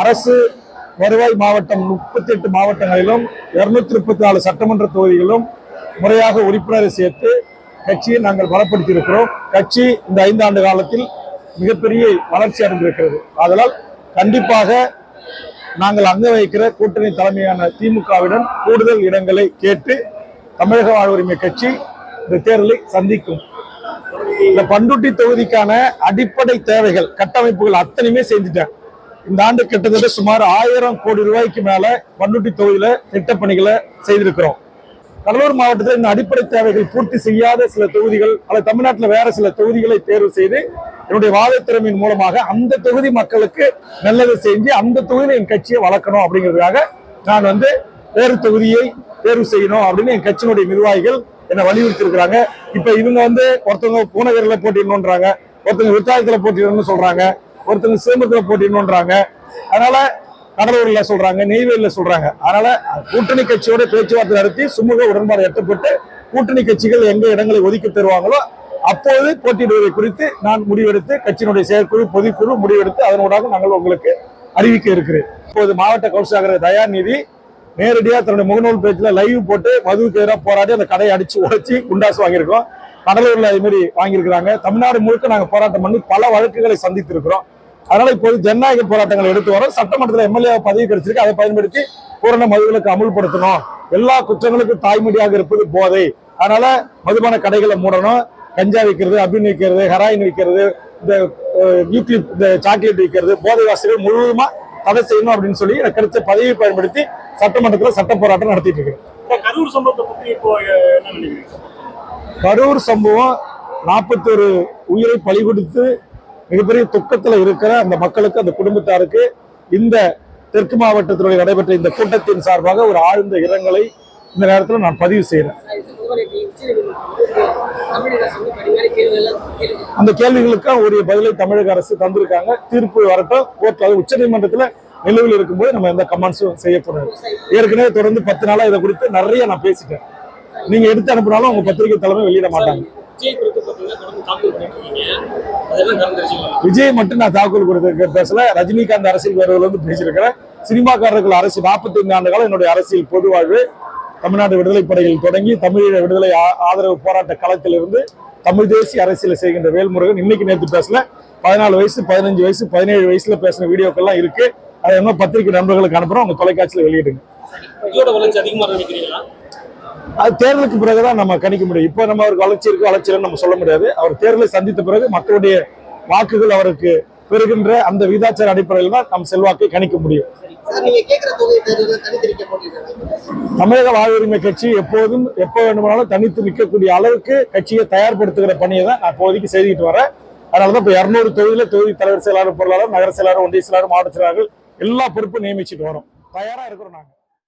அரசு வருவாய் மாவட்டம் முப்பத்தி எட்டு மாவட்டங்களிலும் இருநூத்தி முப்பத்தி நாலு சட்டமன்ற தொகுதிகளிலும் முறையாக உறுப்பினரை சேர்த்து கட்சியை நாங்கள் பலப்படுத்தியிருக்கிறோம். கட்சி இந்த ஐந்தாண்டு காலத்தில் மிகப்பெரிய வளர்ச்சி அடைந்திருக்கிறது. அதனால் கண்டிப்பாக நாங்கள் அங்க வைக்கிற கூட்டணி தலைமையான திமுகவிடம் கூடுதல் இடங்களை கேட்டு தமிழக வாழ்வுரிமை கட்சி இந்த தேர்தலை சந்திக்கும். இந்த பண்டுட்டி தொகுதிக்கான அடிப்படை தேவைகள் கட்டமைப்புகள் அத்தனையுமே செஞ்சுட்டேன். இந்த ஆண்டு கிட்டத்தட்ட சுமார் ஆயிரம் கோடி ரூபாய்க்கு மேல பண்டுட்டி தொகுதியில திட்டப்பணிகளை செய்திருக்கிறோம். கடலூர் மாவட்டத்தில் இந்த அடிப்படை தேவைகள் பூர்த்தி செய்யாத சில தொகுதிகள் அல்லது தமிழ்நாட்டில் வேற சில தொகுதிகளை தேர்வு செய்து என்னுடைய வாதத்திறமையின் மூலமாக அந்த தொகுதி மக்களுக்கு நல்லது செஞ்சு அந்த தொகுதியில் என் கட்சியை வளர்க்கணும் அப்படிங்கிறதுக்காக நான் வந்து வேறு தொகுதியை தேர்வு செய்யணும் அப்படின்னு என் கட்சியினுடைய நிர்வாகிகள் என்னை வலியுறுத்தி இருக்கிறாங்க இப்ப இவங்க வந்து ஒருத்தவங்க பூனகரில போட்டிடணுன்றாங்க ஒருத்தவங்க வித்தாயத்தில் போட்டிடணும்னு சொல்றாங்க. ஒருத்தவங்க சேமத்தில் போட்டிடணுன்றாங்க அதனால கடலூர்ல சொல்றாங்க நெய்வேலியில சொல்றாங்க. அதனால கூட்டணி கட்சியோட பேச்சுவார்த்தை நடத்தி சுமூக உடன்பாடு எட்டப்பட்டு கூட்டணி கட்சிகள் எங்க இடங்களை ஒதுக்கி தருவாங்களோ அப்போது போட்டியிடுவதை குறித்து நான் முடிவெடுத்து கட்சியினுடைய செயற்குழு பொதுக்குழு முடிவெடுத்து அதனூடாக நாங்கள் உங்களுக்கு அறிவிக்க இருக்கிறேன். இப்போது மாவட்ட கவுன்சிலர் தயாநிதி நேரடியாக தன்னுடைய முகநூல் பேச்சில் லைவ் போட்டு மதுவுக்கு எதிராக போராடி அந்த கடையை அடிச்சு உடைச்சி குண்டாசு வாங்கியிருக்கோம். கடலூர்ல இது மாதிரி வாங்கியிருக்கிறாங்க. தமிழ்நாடு முழுக்க நாங்கள் போராட்டம் பண்ணி பல வழக்குகளை சந்தித்திருக்கிறோம். அதனால இப்போது ஜனநாயக போராட்டங்களை எடுத்து வரோம். சட்டமன்றத்தில் எம்எல்ஏ பதவி கிடைச்சிருக்கு. அதை பயன்படுத்தி பூரண மதுவிலக்கு அமுல்படுத்தணும். எல்லா குற்றங்களுக்கும் தாய்மொழியாக இருப்பது போதை. அதனால மதுபான கடைகளை மூடணும். கஞ்சா விற்கிறது அபின் விற்கிறது ஹெராயின் விற்கிறது இந்த யூக்லிப் இந்த சாக்லேட் விற்கிறது போதை வாசிகள் முழுவதுமா தடை செய்யணும் அப்படின்னு சொல்லி எனக்கு கிடைச்ச பதவியை பயன்படுத்தி சட்டமன்றத்தில் சட்ட போராட்டம் நடத்திட்டு இருக்கேன். இந்த கரூர் சம்பவத்தை பத்தி இப்போ கரூர் சம்பவம் நாற்பத்தொரு உயிரை பலி கொடுத்து மிகப்பெரிய துக்கத்தில் இருக்கிற அந்த மக்களுக்கு அந்த குடும்பத்தாருக்கு இந்த தெற்கு மாவட்டத்தினுடைய நடைபெற்ற இந்த கூட்டத்தின் சார்பாக ஒரு ஆழ்ந்த இரங்கலை இந்த நேரத்தில் நான் பதிவு செய்கிறேன் அந்த கேள்விகளுக்கும் உரிய பதிலை தமிழக அரசு தந்திருக்காங்க. தீர்ப்பு வரட்டும் கோர்ட் அது உச்சநீதிமன்றத்தில் நிலுவையில் இருக்கும்போது நம்ம எந்த கமெண்ட்ஸும் செய்யக்கூடாது ஏற்கனவே தொடர்ந்து பத்து நாளா இதை குறித்து நிறைய நான் பேசிட்டேன். நீங்க எடுத்து அனுப்பினாலும் உங்க பத்திரிகை தலைமை வெளியிட மாட்டாங்க. விஜய் மட்டும் நான் தாக்கல் கொடுத்து பேசல. ரஜினிகாந்த் அரசியல் வருவதில் வந்து பேசியிருக்கிறேன். சினிமாக்காரர்கள் அரசு 45 ஆண்டு காலம் என்னுடைய அரசியல் பொது வாழ்வு. தமிழ்நாடு விடுதலை படையில் தொடங்கி தமிழீழ விடுதலை ஆதரவு போராட்ட களத்திலிருந்து தமிழ் தேசிய அரசியலை செய்கின்ற வேல்முருகன் இன்னைக்கு நேற்று பேசல. பதினாலு வயசு பதினஞ்சு வயசு பதினேழு வயசுல பேசின வீடியோக்கள்லாம் இருக்கு. அதை என்ன பத்திரிகை நண்பர்களுக்கு அனுப்புறோம். உங்க தொலைக்காட்சியில் வெளியிடுங்க. அது தேர்தலுக்கு பிறகுதான் நம்ம கணிக்க முடியும். இப்போ நம்ம அவருக்கு வளர்ச்சி இருக்கு வளர்ச்சி நம்ம சொல்ல முடியாது. அவர் தேர்தலை சந்தித்த பிறகு மக்களுடைய வாக்குகள் அவருக்கு பெறுகின்ற அந்த விகிதாச்சார அடிப்படையில் தான் நம் செல்வாக்கை கணிக்க முடியும். தமிழக வாழ்வுரிமை கட்சி எப்போதும் எப்போ வேண்டுமானாலும் தனித்து நிற்கக்கூடிய அளவுக்கு கட்சியை தயார்படுத்துகிற பணியை தான் நான் இப்போதைக்கு செய்துக்கிட்டு வரேன். அதனால தான் இப்போ இரநூறு தொகுதியில தொகுதி தலைவர் செயலாளர் பொருளாளர் நகர செயலாளர் ஒன்றிய செயலாளர் மாவட்ட செயலாளர்கள் எல்லா பொறுப்பும் நியமிச்சுட்டு வரோம். தயாரா இருக்கிறோம் நாங்க.